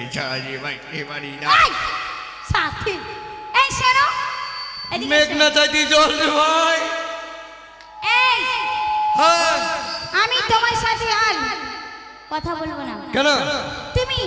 তোমাকে ছাড়া যে বাঁচতে পারি না এই, সাথী এই শোনো এদিকে এসো। মেঘনা চাইতে জল রে ভাই এই হ্যাঁ আমি তোমার সাথে আর কথা বলব না। কেন? তুমি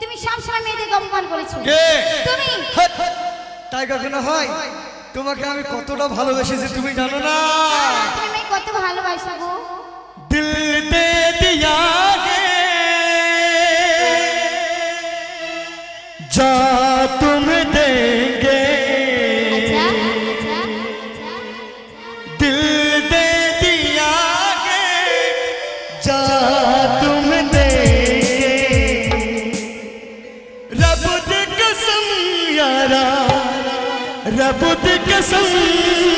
তুমি সবসময় মেয়েদেরকে অপমান করেছ। কে? তুমি। তাই কখনো হয়? তোমাকে আমি কতটা ভালোবেসেছি তুমি জানো না। তুমি কত ভালোবাসো গো। দিল দে দিয়া तुम देंगे रब दी कसम यारा रब दी कसम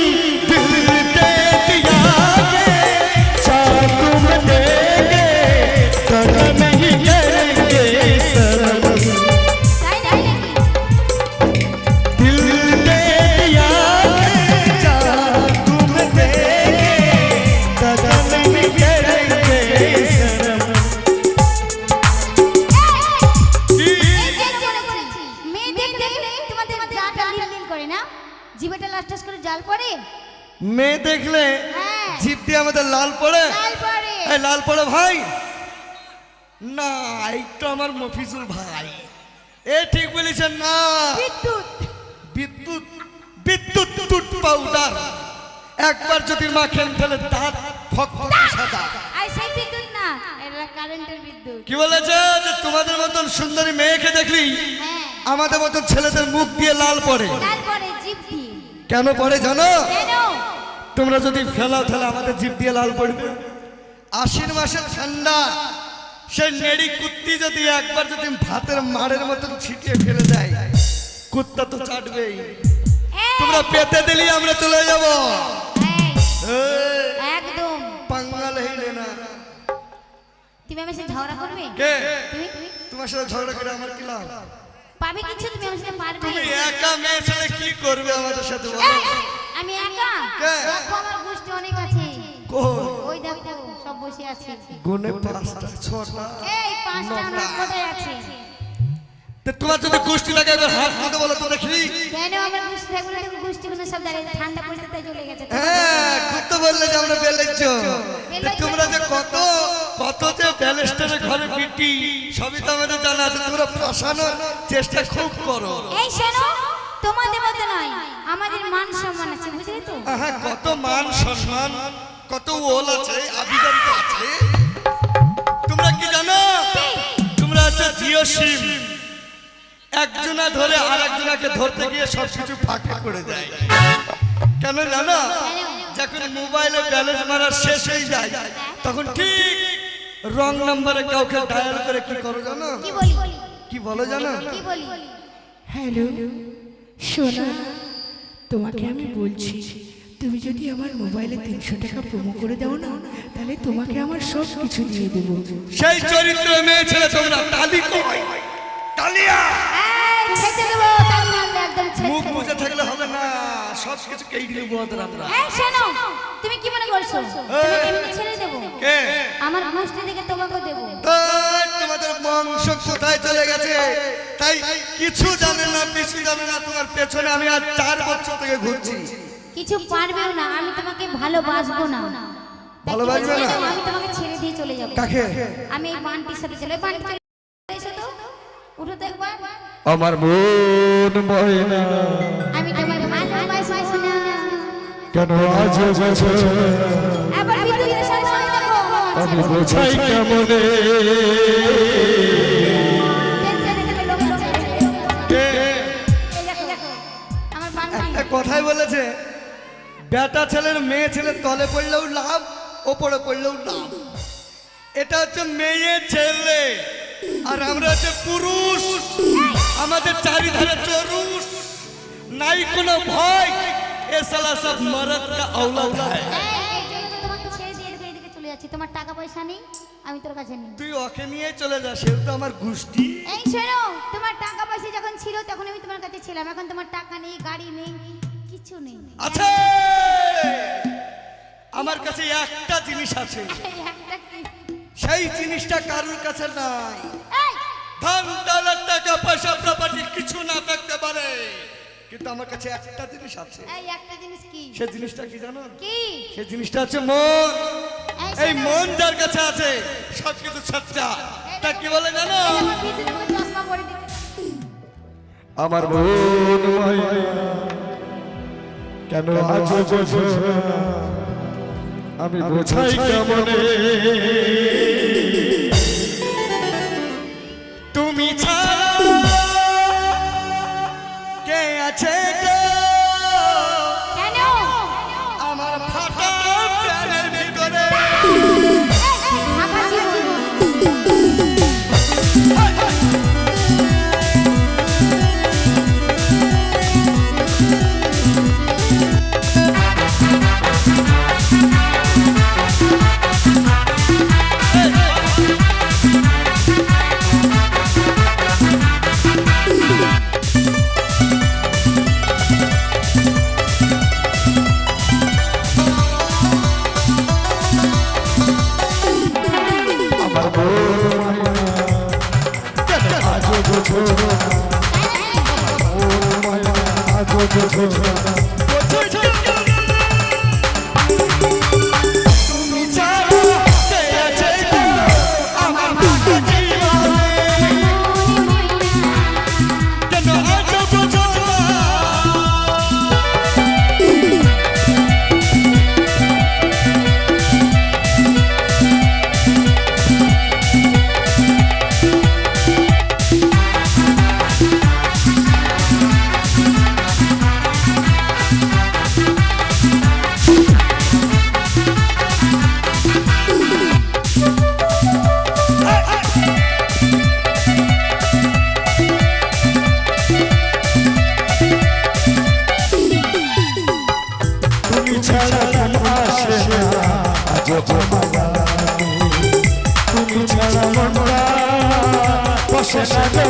জিপ দিয়ে আমাদের লাল পড়ে? এই লাল পড়ে ভাই? না তো আমার মফিজুল ভাই। এ ঠিক বলেছেন না। বিদ্যুৎ। বিদ্যুৎ বিদ্যুৎ টুট পাউডার একবার যদি মাখেন তাহলে দাঁত ফক সাদা। কি বলেছে? যে তোমাদের মতন সুন্দরী মেয়েকে দেখলি হ্যাঁ। আমাদের মতন ছেলেদের মুখ দিয়ে লাল পড়ে। কেন পড়ে জানো? তোমরা যদি ফেলাও তাহলে আমাদের জিভ দিয়ে লাল পড়বে। আশ্বিন মাসের ঠান্ডা সেই নেড়ি কুত্তি যদি একবার যদি ভাতের মারের মতন ছিটিয়ে ফেলে দেয় কুত্তা তো চাটবেই। তোমরা পেতে দিলি আমরা চলে যাব। এই, একদম। পাঙ্গাল হইলে না। তুমি আমার সাথে ঝগড়া করবে? কে? তুমি? তুমি তোমার সাথে ঝগড়া করে আমার কি লাভ? পাবে কিছু? তুমি আমার সাথে পারবে? তুমি একা মেয়ে ছেলে কি করবে আমাদের সাথে বলো? আমি একা? আমার গোষ্ঠী অনেক আছে। কই? ওই দেখো সব বসে আছে। গুনে পাঁচটা ছটা। এই পাঁচটা আমার কোথায় আছে? তা তোমার যদি গোষ্ঠী লাগে একবার হাত দিতে বলো তো দেখি। কেন আমার গোষ্ঠী থাকবে না? গোষ্ঠীগুলো সব দাঁড়িয়ে ঠান্ডা পড়েছে তাই চলে গেছে। হ্যাঁ খুব তো বললে যে আমরা বেলেছ বেলেচ্ছ। তোমরা যে কত কত যে ব্যালেস্টারের ঘরে বিটি সবই তো আমাদের জানা আছে। তোমরা ফাঁসানোর চেষ্টা খুব করো। এই শোনো। তোমাদের মতো নয় আমাদের মান সম্মান আছে বুঝলে তো? হ্যাঁ কত মান সম্মান কত ওল আছে আবিদান আছে। তোমরা কি জানো? তোমরা হচ্ছে জিও সিম। একজনা ধরে আর একজনাকে ধরতে গিয়ে সব কিছু ফাঁকা করে দেয়। কেন জানো? যখন মোবাইলে ব্যালেন্স মারা শেষ হয়ে যায় তখন ঠিক রং নাম্বারে কাউকে ডায়াল করে কি করো জানো? কি কি বলো জানো? কি বলি? হ্যালো। সোনা তোমাকে আমি বলছি তুমি যদি আমার মোবাইলে তিনশো টাকা প্রোমো করে দাও না তাহলে তোমাকে আমার সব কিছু দিয়ে দেবো। সেই চরিত্র মেয়ে ছেলে তোমরা তালি কই? তালিয়া! ছেড়ে দেবো তালি মারলে একদম ছেড়ে মুখ বুঝে থাকলে হবে না সব কিছু কেই দিলে আমরা। এই শোনো তুমি কি মনে করছ? তুমি এমনি ছেড়ে দেবো? কে? আমার গোষ্ঠী থেকে তোমাকে দেবো। তোমাদের বংশ কোথায় চলে গেছে। তাই কিছু জানে না কিছু জানে না তোমার পেছনে আমি আর চার বছর থেকে ঘুরছি। কিছু পারবেও না আমি তোমাকে ভালোবাসবো না। ভালোবাসবে না? আমি তোমাকে ছেড়ে দিয়ে চলে যাব। কাকে? আমি এই বানটির সাথে চলে বানটি চলে এসো তো উঠো তো একবার। আমার মন ময়না আমি তোমার ভালোবাসবো না। কেন আজ বছর আমি বোঝাই কেমনে টেনশনে খেলে লোক আছে। কে? এই দেখো, দেখো, আমার বানটি একটা কথাই বলেছে বেটা ছেলের মেয়ে ছেলের তলে পড়লেও লাভ ওপরে পড়লেও লাভ এটা হচ্ছে মেয়ে ছেলে আর আমরা হচ্ছে পুরুষ আমাদের চারিধারে চরুষ নাই কোনো ভয় এ সালা সব মরদ কা औलाद है আছি তোমার টাকা পয়সা নেই আমি তোর কাছে নেই। তুই ওকে নিয়ে চলে যা সে তো আমার গুষ্টি এই শোনো তোমার টাকা পয়সা যখন ছিল তখন আমি তোমার কাছে ছিলাম। এখন তোমার টাকা নেই গাড়ি নেই কিছু নেই। আছে! আমার কাছে একটা জিনিস আছে। সেই জিনিসটা কারোর কাছে নাই। ধন দৌলত টাকা পয়সা প্রপার্টি কিছু না থাকতে পারে। কিন্তু আমার কাছে একটা জিনিস আছে। এই একটা জিনিস কি? সেই জিনিসটা কি জানো? কি? সেই জিনিসটা আছে মন। এই মন যার কাছে আছে সবকিছু সচ্চা। তা কি বলে জানো? আমার মন কেন আজ আমি বোঝাই কেমনে? Oh, my God. তুমি ছাড়া মনটা বসে সাথে